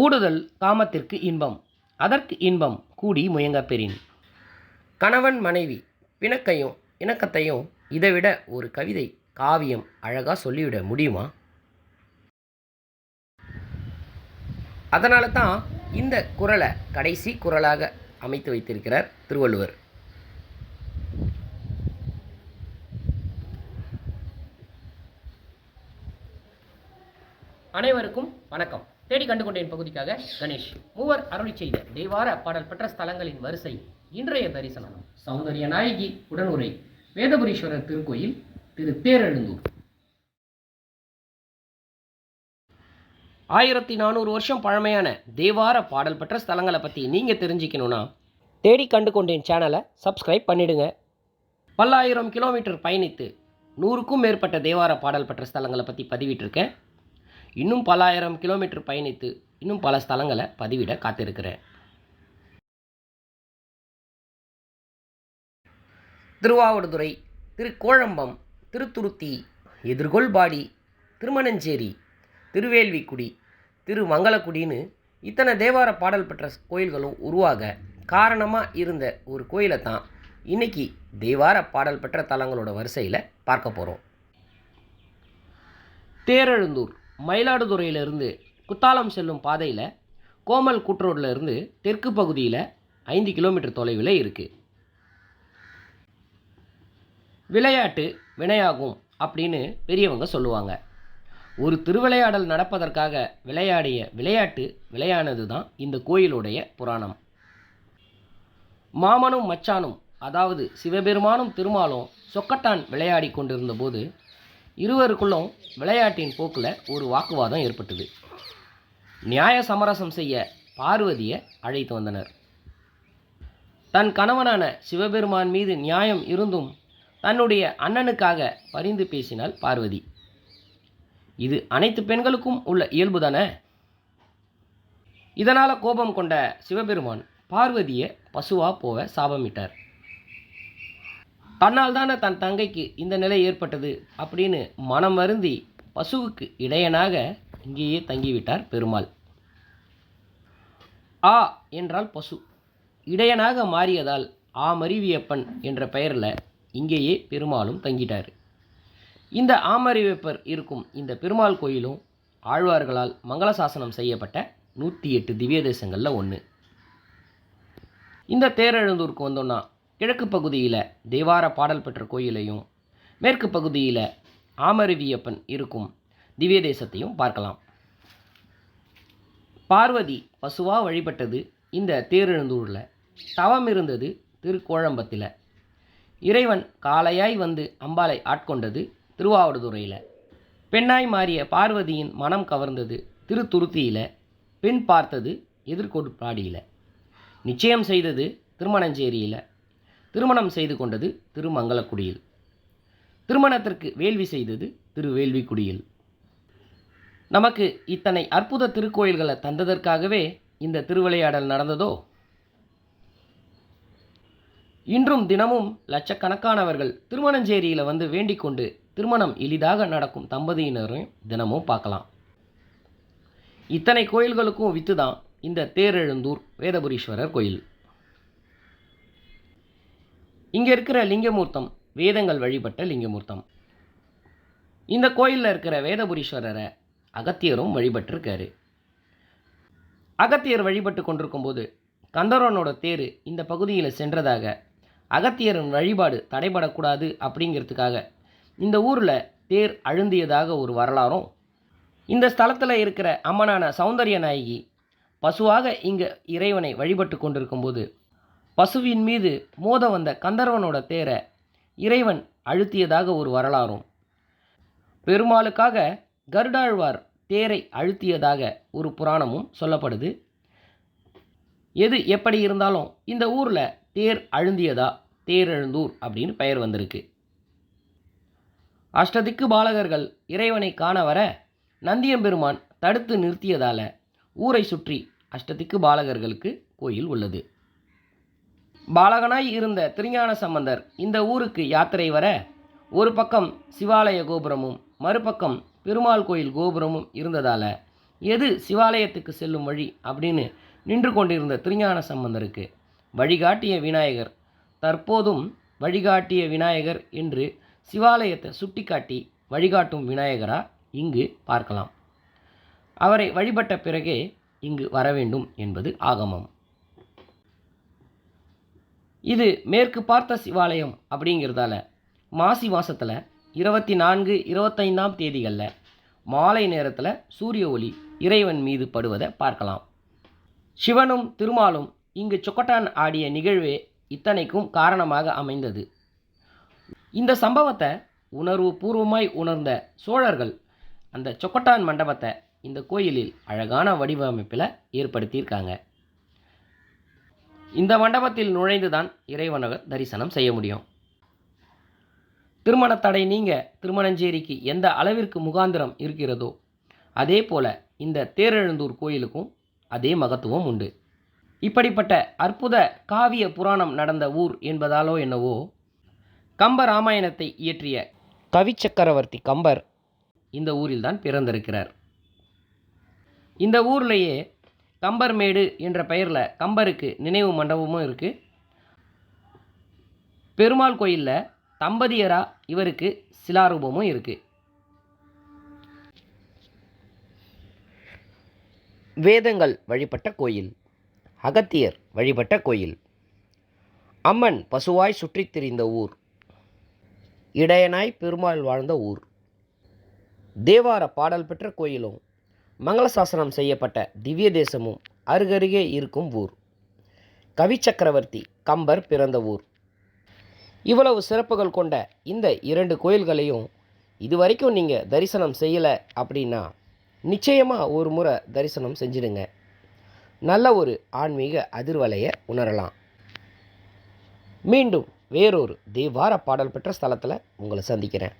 ஊடுதல் காமத்திற்கு இன்பம் அதற்கு இன்பம் கூடி முயங்கப் பெறின். கணவன் மனைவி பிணக்கையும் இணக்கத்தையும் இதைவிட ஒரு கவிதை காவியம் அழகாக சொல்லிவிட முடியுமா? அதனால தான் இந்த குறளை கடைசி குரலாக அமைத்து வைத்திருக்கிறார் திருவள்ளுவர். அனைவருக்கும் வணக்கம். தேடி கண்டுகொண்டேன் பகுதிக்காக. கணேஷ் மூவர் அருளி செய்த தேவார பாடல் பெற்ற ஸ்தலங்களின் வரிசை இன்றைய தரிசனம். சௌந்தரிய நாயகி உடனுரை வேதபுரீஸ்வரர் திருக்கோயில் திரு தேரெழுந்தூர் ஆயிரத்தி நானூறு வருஷம் பழமையான தேவார பாடல் பெற்ற ஸ்தலங்களை பற்றி நீங்கள் தெரிஞ்சுக்கணுன்னா தேடி கண்டு கொண்டேன் சேனலை சப்ஸ்கிரைப் பண்ணிடுங்க. பல்லாயிரம் கிலோமீட்டர் பயணித்து நூறுக்கும் மேற்பட்ட தேவார பாடல் பெற்ற ஸ்தலங்களை பற்றி பதிவிட்டிருக்கேன். இன்னும் பலாயிரம் கிலோமீட்டர் பயணித்து இன்னும் பல ஸ்தலங்களை பதிவிட காத்திருக்கிறேன். திருவாவடுதுறை திருக்கோழம்பம் திருத்துருத்தி எதிர்கொள்பாடி திருமணஞ்சேரி திருவேல்விக்குடி திருமங்கலக்குடின்னு இத்தனை தேவார பாடல் பெற்ற கோயில்களும் உருவாக காரணமாக இருந்த ஒரு கோயிலை தான் இன்னைக்கு தேவார பாடல் பெற்ற தலங்களோட வரிசையில் பார்க்க போகிறோம் தேரெழுந்தூர் மயிலாடுதுறையிலிருந்து குத்தாலம் செல்லும் பாதையில் கோமல் கூட்ரோடில் இருந்து தெற்கு பகுதியில் ஐந்து கிலோமீட்டர் தொலைவில் இருக்குது விளையாட்டு வினையாகும் அப்படின்னு பெரியவங்க சொல்லுவாங்க. ஒரு திருவிளையாடல் நடப்பதற்காக விளையாடிய விளையாட்டு விளையானது தான் இந்த கோயிலுடைய புராணம். மாமனும் மச்சானும் அதாவது சிவபெருமானும் திருமாலும் சொக்கட்டான் விளையாடி கொண்டிருந்தபோது இருவருக்குள்ளும் விளையாட்டின் போக்கில் ஒரு வாக்குவாதம் ஏற்பட்டது. நியாய சமரசம் செய்ய பார்வதியை அழைத்து வந்தனர். தன் கணவனான சிவபெருமான் மீது நியாயம் இருந்தும் தன்னுடைய அண்ணனுக்காக பரிந்து பேசினாள் பார்வதி. இது அனைத்து பெண்களுக்கும் உள்ள இயல்பு தானே இதனால் கோபம் கொண்ட சிவபெருமான் பார்வதியை பசுவாக போக சாபமிட்டார். தன்னால் தானே தன் தங்கைக்கு இந்த நிலை ஏற்பட்டது அப்படின்னு மனம் வருந்தி பசுவுக்கு இடையனாக இங்கேயே தங்கிவிட்டார் பெருமாள். ஆ என்றால் பசு. இடையனாக மாறியதால் ஆமறிவியப்பன் என்ற பெயரில் இங்கேயே பெருமாளும் தங்கிட்டார். இந்த ஆமறிவியப்பர் இருக்கும் இந்த பெருமாள் கோயிலும் ஆழ்வார்களால் மங்களசாசனம் செய்யப்பட்ட நூற்றி எட்டு திவ்ய தேசங்களில் ஒன்று இந்த தேரெழுந்தூருக்கு வந்தோன்னா கிழக்கு பகுதியில் தேவார பாடல் பெற்ற கோயிலையும் மேற்கு பகுதியில் ஆமருவியப்பன் இருக்கும் திவ்ய தேசத்தையும் பார்க்கலாம். பார்வதி பசுவாக வழிபட்டது இந்த தேரெழுந்தூரில். தவம் இருந்தது திருக்கோழம்பத்தில். இறைவன் காளையாய் வந்து அம்பாளை ஆட்கொண்டது திருவாவடுதுறையில். பெண்ணாய் மாறிய பார்வதியின் மனம் கவர்ந்தது திருத்துருத்தியில். பெண் பார்த்தது எதிர்கொடுப்பாடியில். நிச்சயம் செய்தது திருமணஞ்சேரியில். திருமணம் செய்து கொண்டது திருமங்கலக்குடியில். திருமணத்திற்கு வேள்வி செய்தது திருவேள்விக்குடியில். நமக்கு இத்தனை அற்புத திருக்கோயில்களை தந்ததற்காகவே இந்த திருவிளையாடல் நடந்ததோ? இன்றும் தினமும் லட்சக்கணக்கானவர்கள் திருமணஞ்சேரியில் வந்து வேண்டிக் கொண்டு திருமணம் எளிதாக நடக்கும் தம்பதியினரையும் தினமும் பார்க்கலாம். இத்தனை கோயில்களுக்கும் வித்து தான் இந்த தேரெழுந்தூர் வேதபுரீஸ்வரர் கோயில். இங்கே இருக்கிற லிங்கமூர்த்தம் வேதங்கள் வழிபட்ட லிங்கமூர்த்தம். இந்த கோயிலில் இருக்கிற வேதபுரீஸ்வரரை அகத்தியரும் வழிபட்டிருக்காரு. அகத்தியர் வழிபட்டு கொண்டிருக்கும்போது கந்தரவனோட தேர் இந்த பகுதியில் சென்றதாக அகத்தியரின் வழிபாடு தடைபடக்கூடாது அப்படிங்கிறதுக்காக இந்த ஊரில் தேர் அழுந்தியதாக ஒரு வரலாறும் இந்த ஸ்தலத்தில் இருக்கிற அம்மனான சௌந்தரிய நாயகி பசுவாக இங்கே இறைவனை வழிபட்டு கொண்டிருக்கும்போது பசுவின் மீது மோத வந்த கந்தர்வனோட தேரை இறைவன் அழுத்தியதாக ஒரு வரலாறும். பெருமாளுக்காக கருடாழ்வார் தேரை அழுத்தியதாக ஒரு புராணமும் சொல்லப்படுது. எது எப்படி இருந்தாலும் இந்த ஊரில் தேர் அழுந்தியதா? தேரெழுந்தூர் அப்படின்னு பெயர் வந்திருக்கு. அஷ்டதிக்கு பாலகர்கள் இறைவனை காண வர நந்தியம்பெருமான் தடுத்து நிறுத்தியதால் ஊரை சுற்றி அஷ்டதிக்கு பாலகர்களுக்கு கோயில் உள்ளது. பாலகனாய் இருந்த திருஞான சம்பந்தர் இந்த ஊருக்கு யாத்திரை வர ஒரு பக்கம் சிவாலய கோபுரமும் மறுபக்கம் பெருமாள் கோயில் கோபுரமும் இருந்ததால் எது சிவாலயத்துக்கு செல்லும் வழி அப்படின்னு நின்று கொண்டிருந்த திருஞான சம்பந்தருக்கு வழிகாட்டிய விநாயகர் தற்போதும் வழிகாட்டிய விநாயகர் என்று சிவாலயத்தை சுட்டிக்காட்டி வழிகாட்டும் விநாயகரா இங்கு பார்க்கலாம். அவரை வழிபட்ட பிறகே இங்கு வர வேண்டும் என்பது ஆகமம். இது மேற்கு பார்த்த சிவாலயம் அப்படிங்கிறதால மாசி மாதத்தில் இருபத்தி நான்கு இருபத்தைந்தாம் தேதிகளில் மாலை நேரத்தில் சூரிய ஒளி இறைவன் மீது படுவதை பார்க்கலாம். சிவனும் திருமாலும் இங்கு சொக்கட்டான் ஆடிய நிகழ்வே இத்தனைக்கும் காரணமாக அமைந்தது. இந்த சம்பவத்தை உணர்வு பூர்வமாய் உணர்ந்த சோழர்கள் அந்த சொக்கட்டான் மண்டபத்தை இந்த கோயிலில் அழகான வடிவமைப்பில் ஏற்படுத்தியிருக்காங்க. இந்த மண்டபத்தில் நுழைந்துதான் இறைவனவர் தரிசனம் செய்ய முடியும். திருமண தடை நீங்க திருமணஞ்சேரிக்கு எந்த அளவிற்கு முகாந்திரம் இருக்கிறதோ அதே போல இந்த தேரெழுந்தூர் கோயிலுக்கும் அதே மகத்துவம் உண்டு. இப்படிப்பட்ட அற்புத காவிய புராணம் நடந்த ஊர் என்பதாலோ என்னவோ கம்ப ராமாயணத்தை இயற்றிய கவிச்சக்கரவர்த்தி கம்பர் இந்த ஊரில்தான் பிறந்திருக்கிறார். இந்த ஊர்லேயே கம்பர்மேடு என்ற பெயரில் கம்பருக்கு நினைவு மண்டபமும் இருக்குது பெருமாள் கோயிலில் தம்பதியராக இவருக்கு சிலாரூபமும் இருக்குது வேதங்கள் வழிபட்ட கோயில் அகத்தியர் வழிபட்ட கோயில் அம்மன் பசுவாய் சுற்றித் திரிந்த ஊர் இடையனாய் பெருமாள் வாழ்ந்த ஊர். தேவார பாடல் பெற்ற கோயிலும் மங்களசாசனம் செய்யப்பட்ட திவ்ய தேசமும் அருகருகே இருக்கும் ஊர். கவி சக்கரவர்த்தி கம்பர் பிறந்த ஊர். இவ்வளவு சிறப்புகள் கொண்ட இந்த இரண்டு கோயில்களையும் இதுவரைக்கும் நீங்கள் தரிசனம் செய்யலை அப்படின்னா நிச்சயமாக ஒரு முறை தரிசனம் செஞ்சிடுங்க. நல்ல ஒரு ஆன்மீக அதிர்வலையை உணரலாம். மீண்டும் வேறொரு தேவார பாடல் பெற்ற ஸ்தலத்தில் உங்களை சந்திக்கிறேன்.